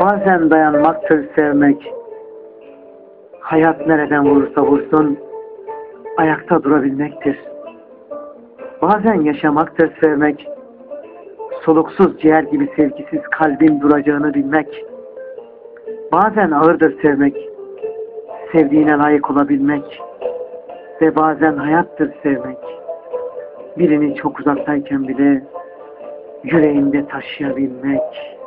Bazen dayanmaktır sevmek. Hayat nereden vurursa vursun, ayakta durabilmektir. Bazen yaşamaktır sevmek. Soluksuz ciğer gibi sevgisiz kalbin duracağını bilmek. Bazen ağırdır sevmek. Sevdiğine layık olabilmek. Ve bazen hayattır sevmek. Birini çok uzaktayken bile yüreğinde taşıyabilmek.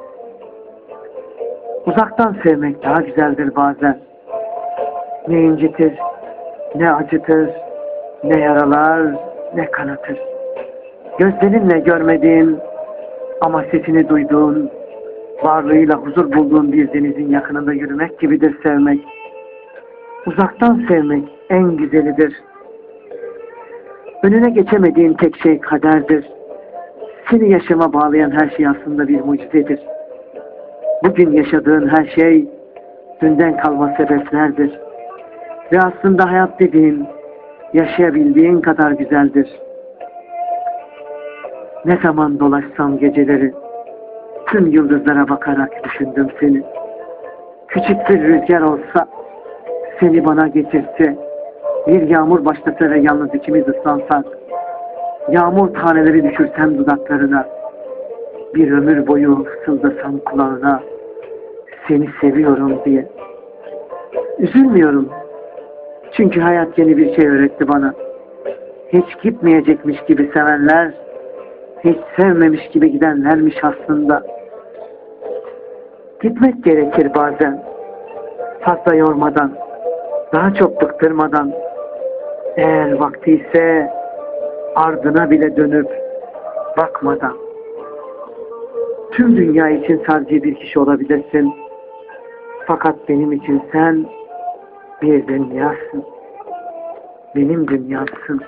Uzaktan sevmek daha güzeldir bazen. Ne incitir, ne acıtır, ne yaralar, ne kanatır. Gözlerinle görmediğin ama sesini duyduğun, varlığıyla huzur bulduğun bir denizin yakınında yürümek gibidir sevmek. Uzaktan sevmek en güzelidir. Önüne geçemediğin tek şey kaderdir. Seni yaşama bağlayan her şey aslında bir mucizedir. Bugün yaşadığın her şey dünden kalma sebeplerdir. Ve aslında hayat dediğin yaşayabildiğin kadar güzeldir. Ne zaman dolaşsam geceleri tüm yıldızlara bakarak düşündüm seni. Küçük bir rüzgar olsa seni bana getirse bir yağmur başlasa ve yalnız ikimiz ıslansak yağmur taneleri düşürsem dudaklarına bir ömür boyu fısıldasam kulağına seni seviyorum diye. Üzülmüyorum. Çünkü hayat yeni bir şey öğretti bana. Hiç gitmeyecekmiş gibi sevenler, hiç sevmemiş gibi gidenlermiş aslında. Gitmek gerekir bazen. Fazla yormadan, daha çok bıktırmadan. Eğer vakti ise ardına bile dönüp bakmadan. Tüm dünya için sadece bir kişi olabilirsin. Fakat benim için sen bir dünyasın. Benim dünyasın.